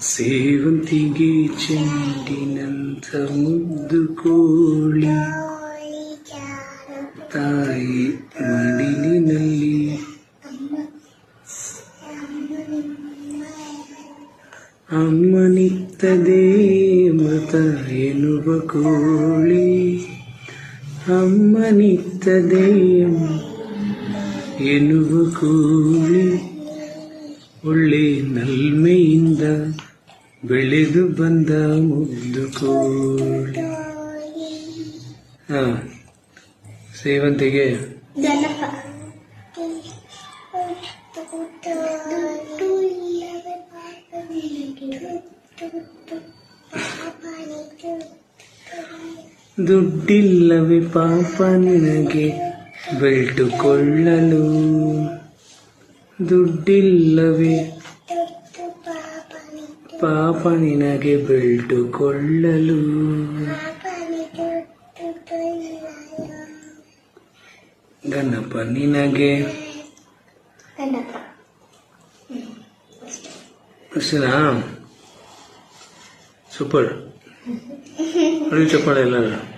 ಸೇವಂತಿಗೆ ಚೆಂಡಿನಂತ ಮುದ್ದು ಕೋಳಿ ತಾಯಿ ಮಡಿಲಿನಲ್ಲಿ ಅಮ್ಮನಿತ್ತದೆ ಮತ ಎನ್ನುವ ಕೋಳಿ ಅಮ್ಮನಿತ್ತದೆ ಎನ್ನುವ ಕೋಳಿ ಒಳ್ಳೆ ನಲ್ಮೆಯಿಂದ ಬೆಳೆದು ಬಂದ ಮುದ್ದು ಕೋಳಿ ಹಾ ಸೇವಂತಿಗೆ. ದುಡ್ಡಿಲ್ಲವೇ ಪಾಪ ನಿನಗೆ. ಬೆಲ್ಟು ಕೊಳ್ಳಲು ದುಡ್ಡಿಲ್ಲವೇ? ಪಾಪ ನಿನಗೆ ಬೆಲ್ಟು ಕೊಳ್ಳಲು ಗಣಪ ನಿನಗೆ ಸೂಪರ್. ಹೊಡಿ ಚಪ್ಪಾಳೆ ಎಲ್ಲರೂ.